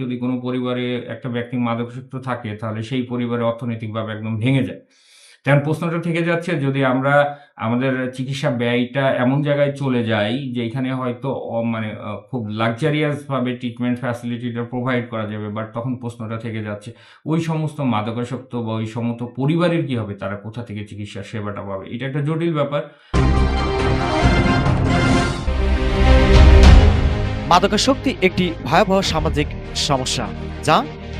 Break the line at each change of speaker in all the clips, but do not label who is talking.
যদি কোনো পরিবারে একটা ব্যক্তি মাদকাসক্ত থাকে, তাহলে সেই পরিবারে অর্থনৈতিকভাবে একদম ভেঙে যায়। তেমন প্রশ্নটা থেকে যাচ্ছে, যদি আমরা আমাদের চিকিৎসা ব্যয়টা এমন জায়গায় চলে যাই যে এখানে হয়তো মানে খুব লাক্সারিয়াস ভাবে ট্রিটমেন্ট ফ্যাসিলিটিটা প্রোভাইড করা যাবে। বাট তখন প্রশ্নটা থেকে যাচ্ছে, ওই সমস্ত মাদকাসক্ত বা ওই সমস্ত পরিবারের কি হবে? তারা কোথা থেকে চিকিৎসা সেবাটা পাবে? এটা একটা জটিল ব্যাপার।
মাদকাসক্তি একটি ভয়াবহ সামাজিক সমস্যা যা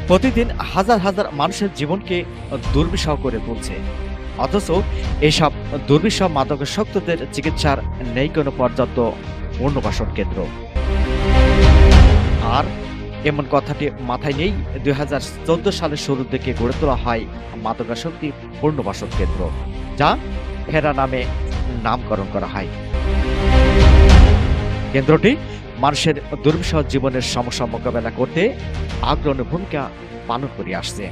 প্রতিদিন হাজার হাজার মানুষের জীবনকে দুর্বিষহ করে তুলছে। অথচ এসব দুর্বিষহ মাদকাসক্তদের চিকিৎসার নেই কোনো পর্যাপ্ত পুনর্বাসন কেন্দ্র। আর এমন কথাটি মাথায় নেই দুই হাজার চোদ্দ সালের শুরুর দিকে গড়ে তোলা হয় মাদকাসক্তি পুনর্বাসন কেন্দ্র, যা ফেরা নামে নামকরণ করা হয়। কেন্দ্রটি মানুষের দুর্বিষহ জীবনের সমস্যা মোকাবেলা করতে আগ্রহী ভূমিকা পালন করে আসছে।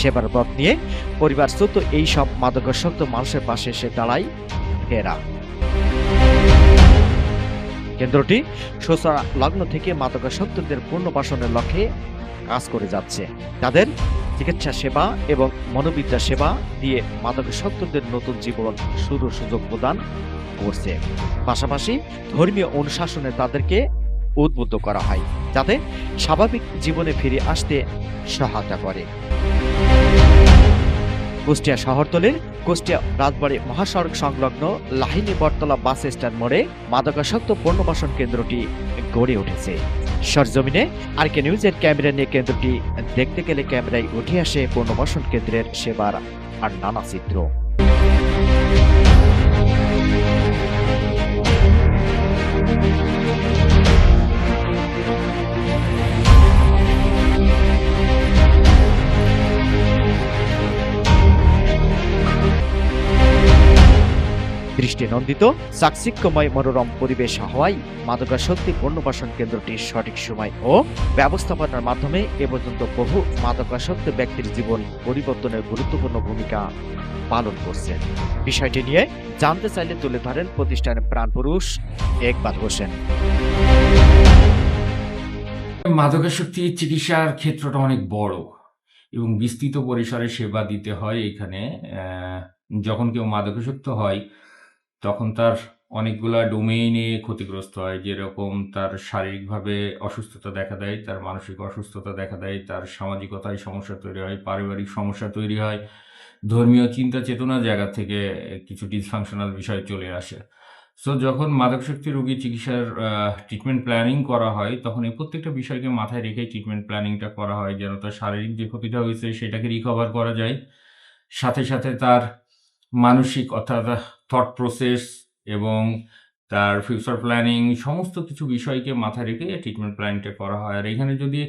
সেবার পথ নিয়ে পরিবার ছোট এই সব মাদকাসক্ত মানুষের পাশে এসে দাঁড়ায় ফেরা কেন্দ্রটি সোসরা লগ্ন থেকে মাদকাসক্তদের পুনর্বাসনের লক্ষ্যে কাজ করে যাচ্ছে। তাদের চিকিৎসা সেবা এবং মনোবিদ্যা সেবা দিয়ে মাদকাসক্তদের নতুন জীবন শুরুর সুযোগ প্রদান করছে। পাশাপাশি ধর্মীয় অনুশাসনে তাদেরকে উদ্বুদ্ধ করা হয়, যাতে স্বাভাবিক জীবনে ফিরে আসতে সহায়তা করে। কুষ্টিয়া শহরতলির কুষ্টিয়া রাজবাড়ী মহাসড়ক সংলগ্ন লাহিনী বটতলা বাস স্ট্যান্ড মোড়ে মাদকাসক্ত পণ্যবাসন কেন্দ্রটি গড়ে উঠেছে। সরজমিনে আর কে নিউজের ক্যামেরা নিয়ে কেন্দ্রটি দেখতে গেলে ক্যামেরায় উঠে আসে পণ্যবাসন কেন্দ্রের সেবার আর নানা চিত্র। দৃষ্টি নন্দিত চাকচিক্যময় মনোরম পরিবেশ হওয়ায় মাদকাসক্তি পণ্যবাসন কেন্দ্রটির সঠিক সময় ও ব্যবস্থাপনার মাধ্যমে এ পর্যন্ত বহু মাদকাসক্ত ব্যক্তির জীবন পরিবর্তনের গুরুত্বপূর্ণ ভূমিকা পালন করছে। বিষয়টি নিয়ে জানতে চাইলে তুলে ধরেন প্রতিষ্ঠানের প্রাণপুরুষ একবাল হোসেন।
মাদকাসক্তি চিকিৎসার ক্ষেত্রটা অনেক বড় এবং বিস্তৃত পরিসরে সেবা দিতে হয় এখানে যখন কেউ মাদকাসক্ত হয় তখন তার অনেকগুলা ডোমেইনে ক্ষতিগ্রস্ত হয়, যেরকম তার শারীরিকভাবে অসুস্থতা দেখা দেয়, তার মানসিক অসুস্থতা দেখা দেয়, তার সামাজিকতায় সমস্যা তৈরি হয়, পারিবারিক সমস্যা তৈরি হয়, ধর্মীয় চিন্তা চেতনা জায়গা থেকে কিছু ডিসফাংশনাল বিষয় চলে আসে। সো যখন মাদকাসক্তি রোগী চিকিৎসার ট্রিটমেন্ট প্ল্যানিং করা হয়, তখন এই প্রত্যেকটা বিষয়কে মাথায় রেখে ট্রিটমেন্ট প্ল্যানিংটা করা হয়, যেন তার শারীরিক যে ক্ষতিটা হয়েছে সেটাকে রিকভার করা যায়। সাথে সাথে তার মানসিক অর্থাৎ থট প্রসেস এবং তার ফিউচার প্ল্যানিং সমস্ত কিছু বিষয়কে মাথায় রেখে ট্রিটমেন্ট প্ল্যানিংটা করা হয়। আর এখানে যদি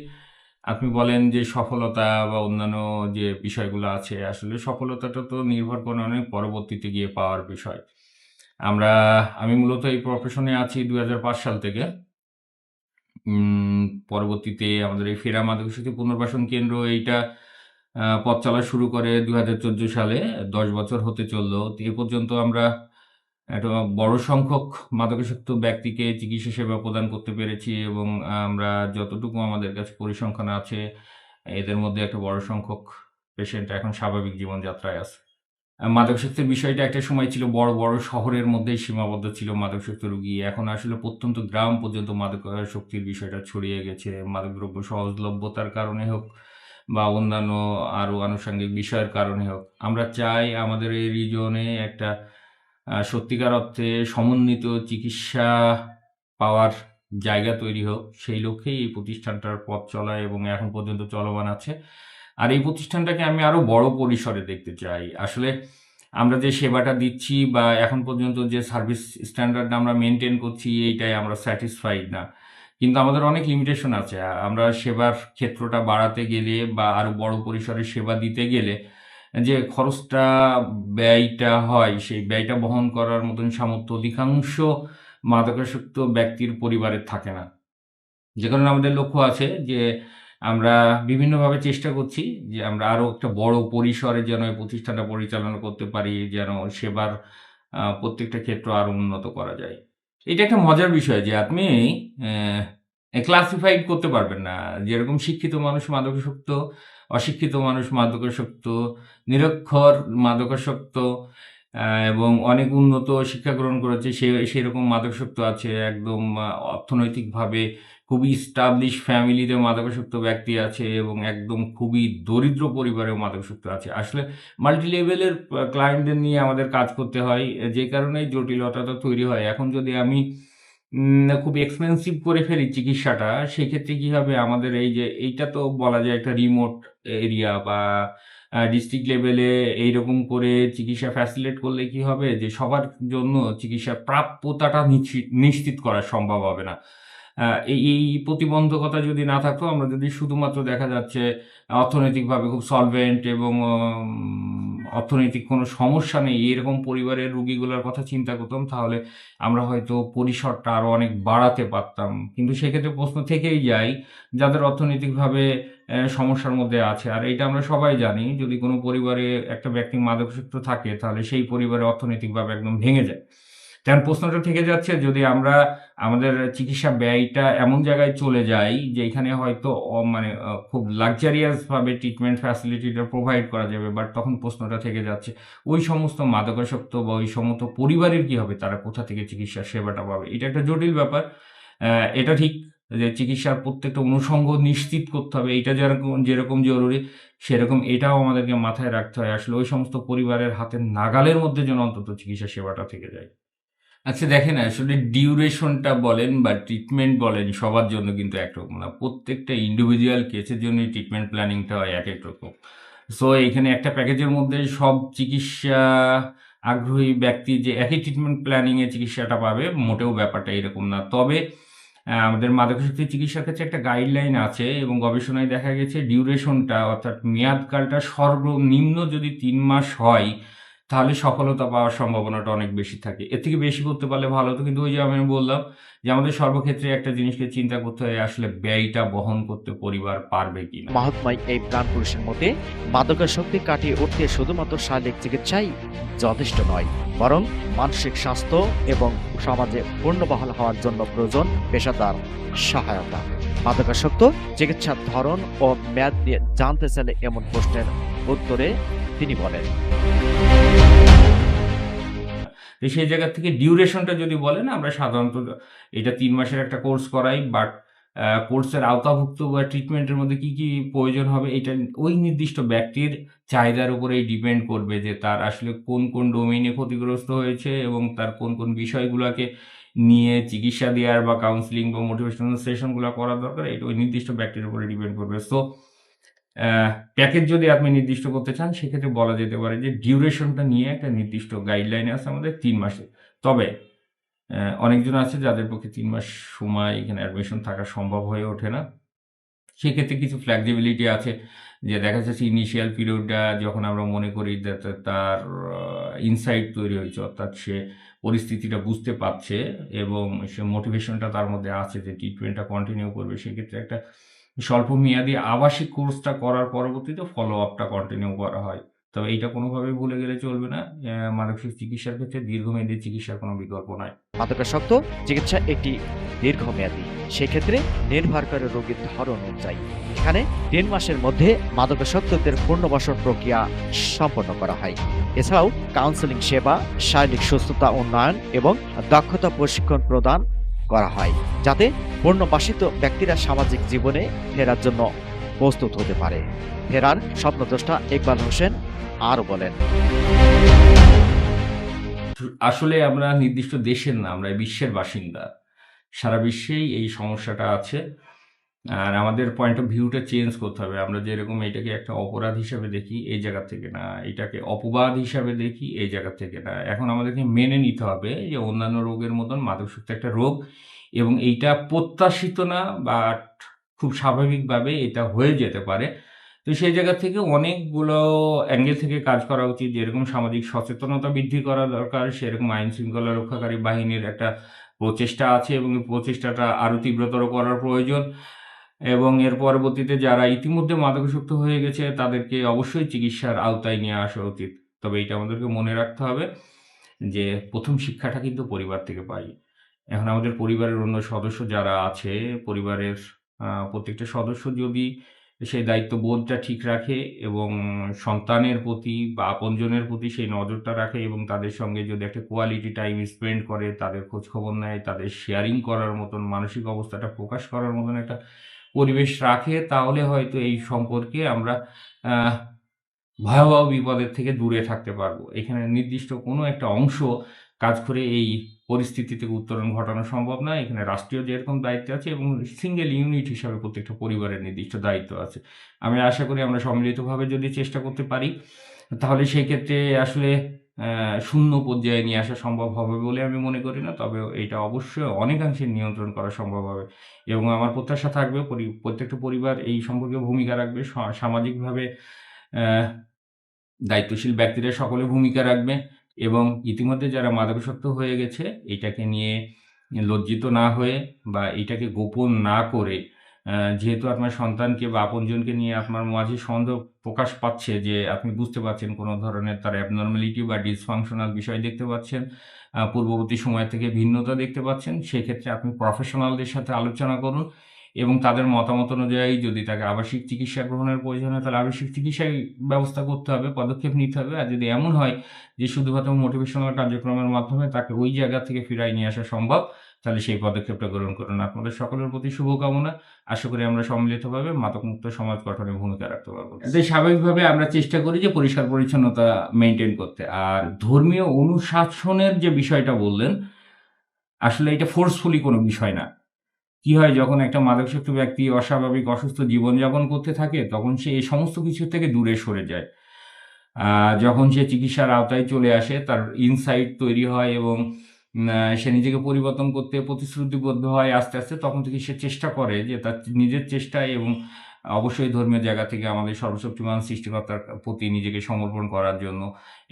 আপনি বলেন যে সফলতা বা অন্যান্য যে বিষয়গুলো আছে, আসলে সফলতাটা তো নির্ভর করে অনেক পরবর্তীতে গিয়ে পাওয়ার বিষয়। আমরা, আমি মূলত এই প্রফেশনে আছি দু হাজার পাঁচ সাল থেকে। পরবর্তীতে আমাদের এই ফেরা মাদকাসক্তি পুনর্বাসন কেন্দ্র, এইটা পথ চলা শুরু করে দুই হাজার চোদ্দ সালে, দশ বছর হতে চলল। এ পর্যন্ত আমরা একটা বড় সংখ্যক মাদকাসক্ত ব্যক্তিকে চিকিৎসা সেবা প্রদান করতে পেরেছি এবং আমরা যতটুকু আমাদের কাছে পরিসংখ্যান আছে, এদের মধ্যে একটা বড় সংখ্যক পেশেন্ট এখন স্বাভাবিক জীবনযাত্রায় আছে। মাদকাসক্তির বিষয়টা একটা সময় ছিল বড় বড় শহরের মধ্যেই সীমাবদ্ধ ছিল মাদকাসক্ত রোগী। এখন আসলে প্রত্যন্ত গ্রাম পর্যন্ত মাদকাসক্তির বিষয়টা ছড়িয়ে গেছে। মাদকদ্রব্য সহজলভ্যতার কারণে হোক বা অন্যান্য আরও আনুষঙ্গিক বিষয়ের কারণে হোক, আমরা চাই আমাদের এই রিজনে একটা সত্যিকার অর্থে সমন্বিত চিকিৎসা পাওয়ার জায়গা তৈরি হোক। সেই লক্ষ্যেই এই প্রতিষ্ঠানটার পথ চলা এবং এখন পর্যন্ত চলমান আছে। আর এই প্রতিষ্ঠানটাকে আমি আরও বড় পরিসরে দেখতে চাই। আসলে আমরা যে সেবাটা দিচ্ছি বা এখন পর্যন্ত যে সার্ভিস স্ট্যান্ডার্ড আমরা মেনটেন করছি, এইটাই আমরা স্যাটিসফাইড না। কিন্তু আমাদের অনেক লিমিটেশন আছে। আমরা সেবার ক্ষেত্রটা বাড়াতে গেলে বা আরও বড় পরিসরে সেবা দিতে গেলে যে খরচটা, ব্যয়টা হয়, সেই ব্যয়টা বহন করার মতন সামর্থ্য অধিকাংশ মাদকাসক্ত ব্যক্তির পরিবারের থাকে না। যে কারণে আমাদের লক্ষ্য আছে যে আমরা বিভিন্নভাবে চেষ্টা করছি যে আমরা আরও একটা বড় পরিসরে যেন এই প্রতিষ্ঠানটা পরিচালনা করতে পারি, যেন সেবার প্রত্যেকটা ক্ষেত্র আরও উন্নত করা যায়। এটা একটা মজার বিষয় যে আপনি ক্লাসিফাইড করতে পারবেন না। যেরকম শিক্ষিত মানুষ মাদকাসক্ত, অশিক্ষিত মানুষ মাদকাসক্ত, নিরক্ষর মাদকাসক্ত এবং অনেক উন্নত শিক্ষা গ্রহণ করেছে। সে, সেরকম মাদকাসক্ত আছে, একদম অর্থনৈতিকভাবে খুবই স্টাবলিশ ফ্যামিলিতে মাদকাসক্ত ব্যক্তি আছে এবং একদম খুবই দরিদ্র পরিবারেও মাদকাসক্ত আছে। আসলে মাল্টি লেভেলের ক্লায়েন্টদের নিয়ে আমাদের কাজ করতে হয়, যে কারণে জটিলতাটা তৈরি হয়। এখন যদি আমি খুব এক্সপেন্সিভ করে ফেলি চিকিৎসাটা, সেক্ষেত্রে কি হবে? আমাদের এই যে, এইটা তো বলা যায় একটা রিমোট এরিয়া বা ডিস্ট্রিক্ট লেভেলে এইরকম করে চিকিৎসা ফ্যাসিলেট করলে কি হবে? যে সবার জন্য চিকিৎসার প্রাপ্যতাটা নিশ্চিত- করা সম্ভব হবে না। এই প্রতিবন্ধকতা যদি না থাকতো, আমরা যদি শুধুমাত্র দেখা যাচ্ছে অর্থনৈতিকভাবে খুব সলভেন্ট এবং অর্থনৈতিক কোনো সমস্যা নেই এরকম পরিবারের রুগীগুলোর কথা চিন্তা করতাম, তাহলে আমরা হয়তো পরিসরটা আরও অনেক বাড়াতে পারতাম। কিন্তু সেক্ষেত্রে প্রশ্ন থেকেই যায়, যাদের অর্থনৈতিকভাবে সমস্যার মধ্যে আছে। আর এটা আমরা সবাই জানি, যদি কোনো পরিবারে একটা ব্যক্তি মাদকাসক্ত থাকে, তাহলে সেই পরিবারে অর্থনৈতিকভাবে একদম ভেঙে যায়। তেমন প্রশ্নটা থেকে যাচ্ছে, যদি আমরা আমাদের চিকিৎসা ব্যয়টা এমন জায়গায় চলে যাই, যে এখানে হয়তো মানে খুব লাক্সারিয়াস ভাবে ট্রিটমেন্ট ফ্যাসিলিটিটা প্রোভাইড করা যাবে বাট তখন প্রশ্নটা থেকে যাচ্ছে, ওই সমস্ত মাদকাসক্ত বা ওই সমস্ত পরিবারের কি হবে? তারা কোথা থেকে চিকিৎসা সেবাটা পাবে? এটা একটা জটিল ব্যাপার। এটা ঠিক যে চিকিৎসার প্রত্যেকটা অনুষঙ্গ নিশ্চিত করতে হবে। এইটা যেরকম যেরকম জরুরি, সেরকম এটাও আমাদেরকে মাথায় রাখতে হয়। আসলে ওই সমস্ত পরিবারের হাতের নাগালের মধ্যে যেন অন্তত চিকিৎসা সেবাটা থেকে যায়। আচ্ছা দেখেন, আসলে ডিউরেশনটা বলেন বা ট্রিটমেন্ট বলেন, সবার জন্য কিন্তু একরকম না। প্রত্যেকটা ইন্ডিভিজুয়াল কেসের জন্য ট্রিটমেন্ট প্ল্যানিংটা হয় এক এক রকম। সো এখানে একটা প্যাকেজের মধ্যে সব চিকিৎসা আগ্রহী ব্যক্তি যে একই ট্রিটমেন্ট প্ল্যানিংয়ে চিকিৎসাটা পাবে, মোটেও ব্যাপারটা এরকম না। তবে আমাদের মাদকাসক্তি চিকিৎসার ক্ষেত্রে একটা গাইডলাইন আছে এবং গবেষণায় দেখা গেছে ডিউরেশনটা অর্থাৎ মেয়াদকালটা সর্বনিম্ন যদি তিন মাস হয় তাহলে সফলতা পাওয়ার সম্ভাবনাটা অনেক বেশি থাকে। এর থেকে বেশি করতে পারলে ভালো হতো কিন্তু ওই যে আমি বললাম যে আমাদের সর্বক্ষেত্রে একটা জিনিসকে চিন্তা করতে হয়, আসলে ব্যয়টা বহন করতে পরিবার পারবে কিনা।
মহাত্মাই এই প্রাণ পুরুষের মতে মাদকাসক্তি কাটিয়ে উঠতে শুধুমাত্র শারীরিক চিকিৎসাই যথেষ্ট নয়, বরং মানসিক স্বাস্থ্য এবং সমাজে পূর্ণবহাল হওয়ার জন্য প্রয়োজন পেশাদার সহায়তা। মাদকাসক্ত চিকিৎসার ধরন ও মেয়াদ নিয়ে জানতে চাইলে এমন প্রশ্নের উত্তরে তিনি বলেন।
তো সেই জায়গা থেকে ডিউরেশনটা যদি বলেন, আমরা সাধারণত এটা তিন মাসের একটা কোর্স করাই বাট কোর্সের আওতাভুক্ত বা ট্রিটমেন্টের মধ্যে কি কি প্রয়োজন হবে, এটা ওই নির্দিষ্ট ব্যক্তির চাহিদার উপরেই ডিপেন্ড করবে যে তার আসলে কোন কোন ডোমেইনে ক্ষতিগ্রস্ত হয়েছে এবং তার কোন কোন বিষয়গুলোকে নিয়ে চিকিৎসা দেওয়ার বা কাউন্সিলিং বা মোটিভেশনাল সেশনগুলো করা দরকার, এটা ওই নির্দিষ্ট ব্যক্তির উপরে ডিপেন্ড করবে। সো প্যাকেজ যদি আপনি নির্দিষ্ট করতে চান, সেক্ষেত্রে বলা যেতে পারে যে ডিউরেশনটা নিয়ে একটা নির্দিষ্ট গাইডলাইন আছে আমাদের তিন মাসে। তবে অনেকজন আছে যাদের পক্ষে তিন মাস সময় এখানে অ্যাডমিশন থাকা সম্ভব হয়ে ওঠে না। সেক্ষেত্রে কিছু ফ্লেক্সিবিলিটি আছে যে দেখা যাচ্ছে ইনিশিয়াল পিরিয়ডটা যখন আমরা মনে করি তার ইনসাইট তৈরি হয়েছে, অর্থাৎ সে পরিস্থিতিটা বুঝতে পারছে এবং সে মোটিভেশনটা তার মধ্যে আছে যে ট্রিটমেন্টটা কন্টিনিউ করবে, সেক্ষেত্রে একটা স্বল্প মেয়াদী আবাসিক কোর্সটা করার পরবর্তীতে ফলো আপটা কন্টিনিউ করা হয়। তবে এইটা কোনোভাবেই ভুলে গেলে চলবে না। মানসিক চিকিৎসার ক্ষেত্রে দীর্ঘমেয়াদী চিকিৎসার কোনো বিকল্প নাই।
মাদকাসক্ত চিকিৎসা একটি দীর্ঘমেয়াদী। সেক্ষেত্রে নির্ভর করে রোগীর ধরন অনুযায়ী। এখানে তিন মাসের মধ্যে মাদকাসক্তদের পুনর্বাসন প্রক্রিয়া সম্পন্ন করা হয়। এছাড়াও কাউন্সেলিং সেবা, শারীরিক সুস্থতা উন্নয়ন এবং দক্ষতা প্রশিক্ষণ প্রদান করা হয়, যাতে পূর্ণবাসিত ব্যক্তিরা সামাজিক জীবনে ফেরার জন্য প্রস্তুত হতে পারে। ফেরার স্বপ্নদ্রষ্টা ইকবাল হোসেন আর বলেন।
আসলে আমরা নির্দিষ্ট দেশের না, আমরা বিশ্বের বাসিন্দা। সারা বিশ্বেই এই সমস্যাটা আছে। আর আমাদের পয়েন্ট অফ ভিউটা চেঞ্জ করতে হবে। আমরা যেরকম এটাকে একটা অপরাধ হিসাবে দেখি, এই জায়গা থেকে না। এটাকে অপবাদ হিসাবে দেখি, এই জায়গা থেকে না। এখন আমাদেরকে মেনে নিতে হবে যে অন্যান্য রোগের মতন মাদকাসক্তি একটা রোগ এবং এইটা প্রত্যাশিত না বা খুব স্বাভাবিকভাবে এটা হয়ে যেতে পারে। তো সেই জায়গা থেকে অনেকগুলো অ্যাঙ্গেল থেকে কাজ করা উচিত। যেরকম সামাজিক সচেতনতা বৃদ্ধি করা দরকার, সেরকম আইন শৃঙ্খলা রক্ষাকারী বাহিনীর একটা প্রচেষ্টা আছে এবং প্রচেষ্টাটা আরও তীব্রতর করার প্রয়োজন। এবং এর পরবর্তীতে যারা ইতিমধ্যে মাদকাসক্ত হয়ে গেছে, তাদেরকে অবশ্যই চিকিৎসার আওতায় নিয়ে আসা উচিত। তবে এটা আমাদেরকে মনে রাখতে হবে যে, প্রথম শিক্ষাটা কিন্তু পরিবার থেকে পাই। এখন আমাদের পরিবারের অন্য সদস্য যারা আছে, পরিবারের প্রত্যেকটা সদস্য যদি সেই দায়িত্ববোধটা ঠিক রাখে এবং সন্তানের প্রতি বা আপনজনের প্রতি সেই নজরটা রাখে এবং তাদের সঙ্গে যদি একটা কোয়ালিটি টাইম স্পেন্ড করে, তাদের খোঁজখবর নেয়, তাদের শেয়ারিং করার মতন, মানসিক অবস্থাটা প্রকাশ করার মতন একটা পরিবেশ রাখে, তাহলে হয়তো এই সম্পর্কে আমরা ভয়াবহ বিপদের থেকে দূরে থাকতে পারব। এখানে নির্দিষ্ট কোনো একটা অংশ কাজ করে এই পরিস্থিতি থেকে উত্তরণ ঘটানো সম্ভব না এখানে রাষ্ট্রীয় যেরকম দায়িত্ব আছে এবং সিঙ্গেল ইউনিট হিসাবে প্রত্যেকটা পরিবারের নির্দিষ্ট দায়িত্ব আছে। আমি আশা করি আমরা সম্মিলিতভাবে যদি চেষ্টা করতে পারি, তাহলে সেই ক্ষেত্রে আসলে শূন্য পর্যায়ে নিয়ে আসা সম্ভব হবে বলে আমি মনে করি না। তবে এটা অবশ্যই অনেকাংশে নিয়ন্ত্রণ করা সম্ভব হবে। এবং আমার প্রত্যাশা থাকবে পরি- প্রত্যেকটা পরিবার এই সম্পর্কে ভূমিকা রাখবে। সামাজিকভাবে দায়িত্বশীল ব্যক্তিরা সকলে ভূমিকা রাখবে এবং ইতিমধ্যে যারা মাদকাসক্ত হয়ে গেছে, এটাকে নিয়ে লজ্জিত না হয়ে বা এটাকে গোপন না করে যেহেতু আপনার সন্তানকে বা আপনজনকে নিয়ে আপনার মাঝে সন্দেহ প্রকাশ পাচ্ছে যে আপনি বুঝতে পারছেন কোনো ধরনের তার অ্যাবনর্মালিটি বা ডিসফাংশনাল বিষয় দেখতে পাচ্ছেন পূর্ববর্তী সময় থেকে ভিন্নতা দেখতে পাচ্ছেন, সেক্ষেত্রে আপনি প্রফেশনালদের সাথে আলোচনা করুন এবং তাদের মতামত অনুযায়ী যদি তাকে আবাসিক চিকিৎসা গ্রহণের প্রয়োজন হয়, তাহলে আবাসিক চিকিৎসায় ব্যবস্থা করতে হবে, পদক্ষেপ নিতে হবে। আর যদি এমন হয় যে শুধুমাত্র মোটিভেশনাল কার্যক্রমের মাধ্যমে তাকে ওই জায়গা থেকে ফিরাই নিয়ে আসা সম্ভব তাহলে সেই পদক্ষেপটা গ্রহণ করুন। আপনাদের সকলের প্রতি শুভকামনা। আশা করি আমরা সম্মিলিতভাবে মাদকমুক্ত সমাজ গঠনে ভূমিকা রাখতে পারব। স্বাভাবিকভাবে আমরা চেষ্টা করি যে পরিষ্কার পরিচ্ছন্নতা মেনটেন করতে। আর ধর্মীয় অনুশাসনের যে বিষয়টা বললেন, আসলে এটা ফোর্সফুলি কোনো বিষয় না। কি হয়, যখন একটা মাদকাসক্ত ব্যক্তি অস্বাভাবিক, অসুস্থ জীবনযাপন করতে থাকে, তখন সে এই সমস্ত কিছু থেকে দূরে সরে যায়। যখন সে চিকিৎসার আওতায় চলে আসে, তার ইনসাইট তৈরি হয় এবং সে নিজেকে পরিবর্তন করতে প্রতিশ্রুতিবদ্ধ হয় আস্তে আস্তে, তখন থেকে সে চেষ্টা করে যে তার নিজের চেষ্টায় এবং অবশ্যই ধর্মীয় জায়গা থেকে আমাদের সর্বশক্তিমান সৃষ্টিকর্তার প্রতি নিজেকে সমর্পণ করার জন্য।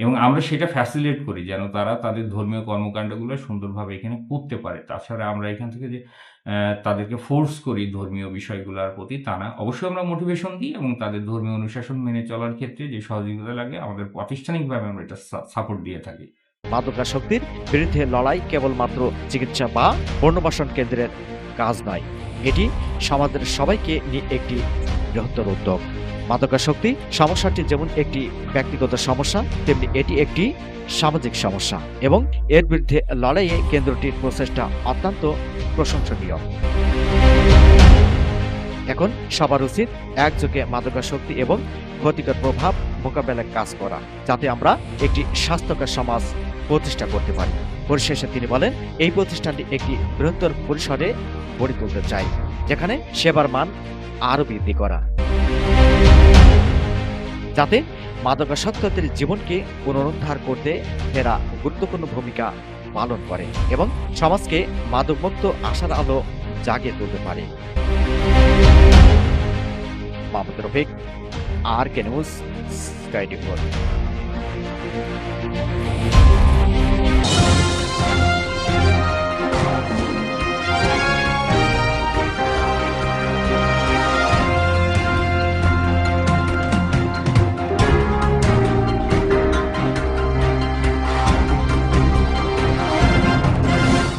এবং আমরা সেটা ফ্যাসিলিটেট করি যেন তারা তাদের ধর্মীয় কর্মকাণ্ডগুলো সুন্দরভাবে এখানে করতে পারে। তাছাড়া আমরা এখান থেকে যে তাদেরকে ফোর্স করি ধর্মীয় বিষয়গুলোর প্রতি, তা না। অবশ্যই আমরা মোটিভেশন দিই এবং তাদের ধর্মীয় অনুশাসন মেনে চলার ক্ষেত্রে যে সহযোগিতা লাগে, আমাদের প্রাতিষ্ঠানিকভাবে আমরা এটা সাপোর্ট দিয়ে থাকি।
মাদকাসক্তির বিরুদ্ধে লড়াই কেবলমাত্র চিকিৎসা বা পুনর্বাসন কেন্দ্রের কাজ নয়। এটি সমাজের সবাইকে নিয়ে একটি বৃহত্তর উদ্যোগ। মাদকাসক্তি সমস্যাটি যেমন একটি ব্যক্তিগত সমস্যা, তেমনি এটি একটি সামাজিক সমস্যা এবং এর বিরুদ্ধে লড়াইয়ে কেন্দ্রটির প্রচেষ্টা অত্যন্ত প্রশংসনীয়। এখন সবার উচিত একযোগে মাদকাসক্তি এবং ক্ষতিকর প্রভাব মোকাবেলায় কাজ করা, যাতে আমরা একটি স্বাস্থ্যকর সমাজ প্রতিষ্ঠা করতে পারি। পরিশেষে তিনি বলেন, এই প্রতিষ্ঠানটি একটি বৃহত্তর পরিসরে গড়ে তুলতে চাই, যেখানে সেবার মান আরও বৃদ্ধি করা। যাতে মাদকাসক্তদের জীবনকে পুনরুদ্ধার করতে এরা গুরুত্বপূর্ণ ভূমিকা পালন করে এবং সমাজকে মাদকমুক্ত আশার আলো জাগিয়ে তুলতে পারে। আর কে নিউজ